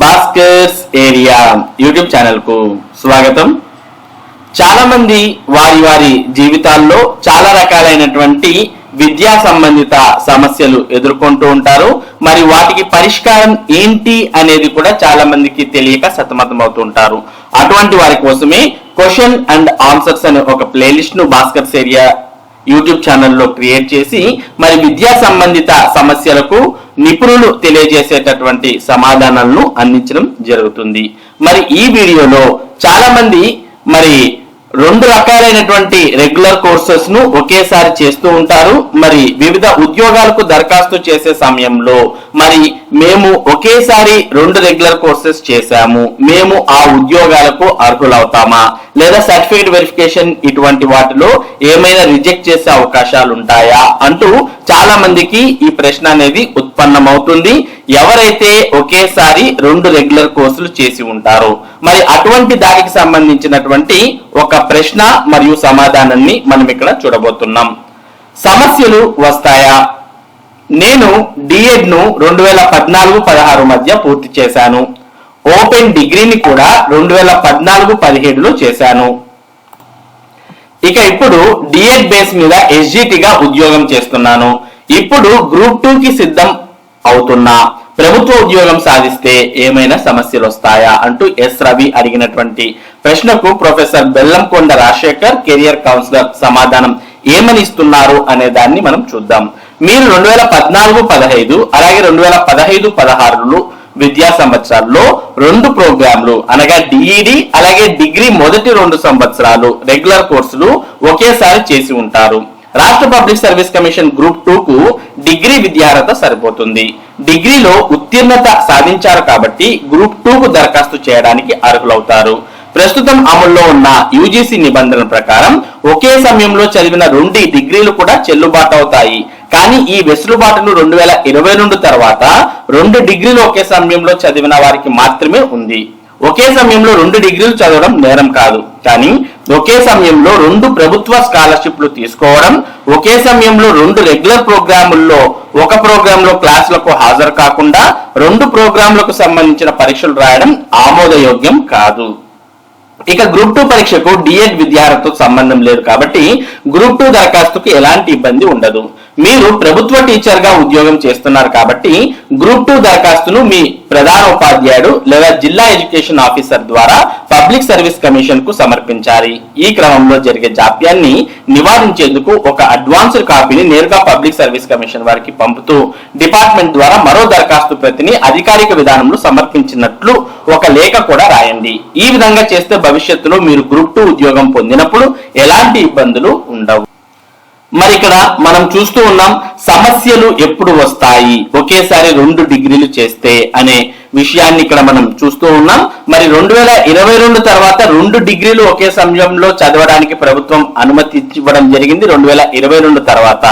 Bhaskar's area YouTube ఛానల్కు స్వాగతం. చాలా మంది వారి వారి జీవితాల్లో చాలా రకాలైనటువంటి విద్యా సంబంధిత సమస్యలు ఎదుర్కొంటూ ఉంటారు. మరి వాటికి పరిష్కారం ఏంటి అనేది కూడా చాలా మందికి తెలియక సతమతం అవుతుంటారు అటువంటి వారి కోసమే క్వశ్చన్ అండ్ ఆన్సర్స్ అనే ఒక ప్లేలిస్ట్ను భాస్కర్స్ ఏరియా యూట్యూబ్ ఛానల్లో క్రియేట్ చేసి మరి విద్యా సంబంధిత సమస్యలకు నిపుణులు తెలియజేసేటటువంటి సమాధానాలను అందించడం జరుగుతుంది. మరి ఈ వీడియోలో చాలా మంది మరి రెండు రకాలైనటువంటి రెగ్యులర్ కోర్సెస్ను ఒకేసారి చేస్తూ ఉంటారు. మరి వివిధ ఉద్యోగాలకు దరఖాస్తు చేసే సమయంలో మరి మేము ఒకేసారి రెండు రెగ్యులర్ కోర్సెస్ చేశాము. మేము ఆ ఉద్యోగాలకు అర్హులవుతామా? లేదా సర్టిఫికేట్ వెరిఫికేషన్ ఇటువంటి వాటిలో ఏమైనా రిజెక్ట్ చేసే అవకాశాలు ఉంటాయా అంటూ చాలా మందికి ఈ ప్రశ్న అనేది ఉత్పన్నమవుతుంది. ఎవరైతే ఒకేసారి రెండు రెగ్యులర్ కోర్సులు చేసి ఉంటారో మరి అటువంటి దానికి సంబంధించినటువంటి ఒక ప్రశ్న మరియు సమాధానాన్ని మనం ఇక్కడ చూడబోతున్నాం. సమస్యలు వస్తాయా? నేను డిఎడ్ను రెండు వేల పద్నాలుగు పదహారు మధ్య పూర్తి చేశాను. ఓపెన్ డిగ్రీని కూడా రెండు వేల పద్నాలుగు పదిహేడులో చేశాను. ఇక ఇప్పుడు డిఎడ్ బేస్ మీద ఎస్జిటిగా ఉద్యోగం చేస్తున్నాను. ఇప్పుడు గ్రూప్ టూ కి సిద్ధం అవుతున్నా. ప్రభుత్వ ఉద్యోగం సాధిస్తే ఏమైనా సమస్యలు వస్తాయా అంటూ ఎస్ రవి అడిగినటువంటి ప్రశ్నకు professor Bellamkonda Rajasekhar career counsellor సమాధానం ఏమని ఇస్తున్నారు అనే దాన్ని మనం చూద్దాం. మీరు రెండు వేల పద్నాలుగు పదహైదు అలాగే రెండు వేల పదహైదు పదహారులో విద్యా సంవత్సరాల్లో రెండు ప్రోగ్రాంలు అనగా డిఈడి అలాగే డిగ్రీ మొదటి రెండు సంవత్సరాలు రెగ్యులర్ కోర్సులు ఒకేసారి చేసి ఉంటారు. రాష్ట్ర public service commission group two కు డిగ్రీ విద్యార్హత సరిపోతుంది. డిగ్రీలో ఉత్తీర్ణత సాధించారు కాబట్టి గ్రూప్ టూ కు దరఖాస్తు చేయడానికి అర్హులవుతారు. ప్రస్తుతం అమల్లో ఉన్న యూజీసీ నిబంధనల ప్రకారం ఒకే సమయంలో చదివిన రెండు డిగ్రీలు కూడా చెల్లుబాటు అవుతాయి. కానీ ఈ వెసులుబాటును రెండు వేల ఇరవై రెండు తర్వాత రెండు డిగ్రీలు ఒకే సమయంలో చదివిన వారికి మాత్రమే ఉంది. ఒకే సమయంలో రెండు డిగ్రీలు చదవడం నేరం కాదు. కానీ ఒకే సమయంలో రెండు ప్రభుత్వ స్కాలర్షిప్లు తీసుకోవడం ఒకే సమయంలో రెండు రెగ్యులర్ ప్రోగ్రాముల్లో ఒక ప్రోగ్రాంలో క్లాసులకు హాజరు కాకుండా రెండు ప్రోగ్రాంలకు సంబంధించిన పరీక్షలు రాయడం ఆమోదయోగ్యం కాదు. ఇక గ్రూప్ టూ పరీక్షకు డిఎడ్ విద్యార్హతతో సంబంధం లేదు కాబట్టి గ్రూప్ టూ దరఖాస్తుకు ఎలాంటి ఇబ్బంది ఉండదు. మీరు ప్రభుత్వ టీచర్గా ఉద్యోగం చేస్తున్నారు కాబట్టి గ్రూప్ టూ దరఖాస్తును మీ ప్రధాన ఉపాధ్యాయుడు లేదా జిల్లా ఎడ్యుకేషన్ ఆఫీసర్ ద్వారా పబ్లిక్ సర్వీస్ కమిషన్కు సమర్పించాలి. ఈ క్రమంలో జరిగే జాప్యాన్ని నివారించేందుకు ఒక అడ్వాన్స్డ్ కాపీని నేరుగా పబ్లిక్ సర్వీస్ కమిషన్ వారికి పంపుతూ డిపార్ట్మెంట్ ద్వారా మరో దరఖాస్తు ప్రతిని అధికారిక విధానంలో సమర్పించినట్లు ఒక లేఖ కూడా రాయండి. ఈ విధంగా చేస్తే భవిష్యత్తులో మీరు గ్రూప్ టూ ఉద్యోగం పొందినప్పుడు ఎలాంటి ఇబ్బందులు ఉండవు. మరి ఇక్కడ మనం చూస్తూ ఉన్నాం సమస్యలు ఎప్పుడు వస్తాయి? ఒకేసారి రెండు డిగ్రీలు చేస్తే అనే విషయాన్ని ఇక్కడ మనం చూస్తూ ఉన్నాం. మరి రెండు వేల ఇరవై రెండు తర్వాత రెండు డిగ్రీలు ఒకే సమయంలో చదవడానికి ప్రభుత్వం అనుమతి ఇవ్వడం జరిగింది. రెండు వేల ఇరవై రెండు తర్వాత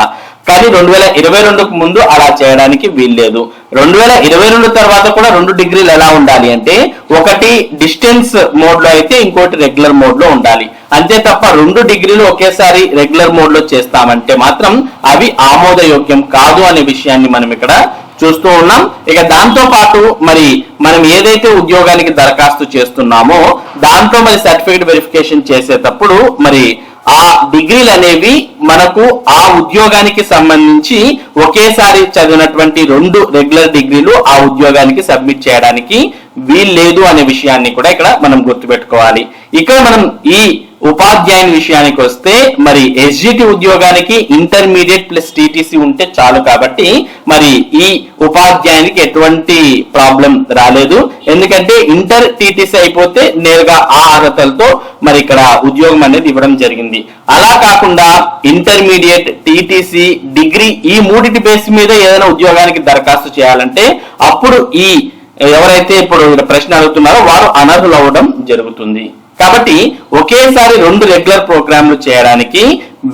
కానీ రెండు వేల ఇరవై రెండుకు ముందు అలా చేయడానికి వీల్లేదు. రెండు వేల ఇరవై రెండు తర్వాత కూడా రెండు డిగ్రీలు ఎలా ఉండాలి అంటే ఒకటి డిస్టెన్స్ మోడ్లో అయితే ఇంకోటి రెగ్యులర్ మోడ్లో ఉండాలి. అంతే తప్ప రెండు డిగ్రీలు ఒకేసారి రెగ్యులర్ మోడ్లో చేస్తామంటే మాత్రం అవి ఆమోదయోగ్యం కాదు అనే విషయాన్ని మనం ఇక్కడ చూస్తూ ఉన్నాం. ఇక దాంతో పాటు మరి మనం ఏదైతే ఉద్యోగానికి దరఖాస్తు చేస్తున్నామో దాంట్లో మరి సర్టిఫికేట్ వెరిఫికేషన్ చేసేటప్పుడు మరి ఆ డిగ్రీలు అనేవి మనకు ఆ ఉద్యోగానికి సంబంధించి ఒకేసారి చదివినటువంటి రెండు రెగ్యులర్ డిగ్రీలు ఆ ఉద్యోగానికి సబ్మిట్ చేయడానికి వీల్లేదు అనే విషయాన్ని కూడా ఇక్కడ మనం గుర్తుపెట్టుకోవాలి. ఇక్కడ మనం ఈ ఉపాధ్యాయుని విషయానికి వస్తే మరి ఎస్జిటి ఉద్యోగానికి ఇంటర్మీడియట్ ప్లస్ టీటీసీ ఉంటే చాలు కాబట్టి మరి ఈ ఉపాధ్యాయునికి ఎటువంటి ప్రాబ్లం రాలేదు. ఎందుకంటే ఇంటర్ టీటీసీ అయిపోతే నేరుగా ఆ అర్హతలతో మరి ఇక్కడ ఉద్యోగం అనేది ఇవ్వడం జరిగింది. అలా కాకుండా ఇంటర్మీడియట్ టీటీసీ డిగ్రీ ఈ మూడిటి బేస్ మీద ఏదైనా ఉద్యోగానికి దరఖాస్తు చేయాలంటే అప్పుడు ఈ ఎవరైతే ఇప్పుడు ప్రశ్న అడుగుతున్నారో వారు అనర్హులు అవ్వడం జరుగుతుంది. కాబట్టి ఒకేసారి రెండు రెగ్యులర్ ప్రోగ్రాంలు చేయడానికి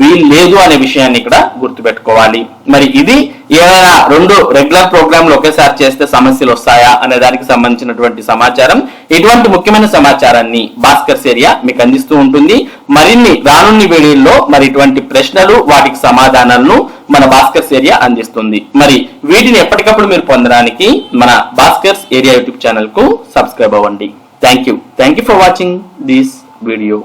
వీలు లేదు అనే విషయాన్ని ఇక్కడ గుర్తుపెట్టుకోవాలి. మరి ఇది ఏదైనా రెండు రెగ్యులర్ ప్రోగ్రాంలు ఒకేసారి చేస్తే సమస్యలు వస్తాయా అనే దానికి సంబంధించినటువంటి సమాచారం ఇటువంటి ముఖ్యమైన సమాచారాన్ని భాస్కర్స్ ఏరియా మీకు అందిస్తూ ఉంటుంది. మరిన్ని రానున్న వీడియోల్లో మరి ఇటువంటి ప్రశ్నలు వాటికి సమాధానాలను మన భాస్కర్స్ ఏరియా అందిస్తుంది. మరి వీటిని ఎప్పటికప్పుడు మీరు పొందడానికి మన భాస్కర్స్ ఏరియా యూట్యూబ్ ఛానల్కు సబ్స్క్రైబ్ అవ్వండి. Thank you thank you for watching this video.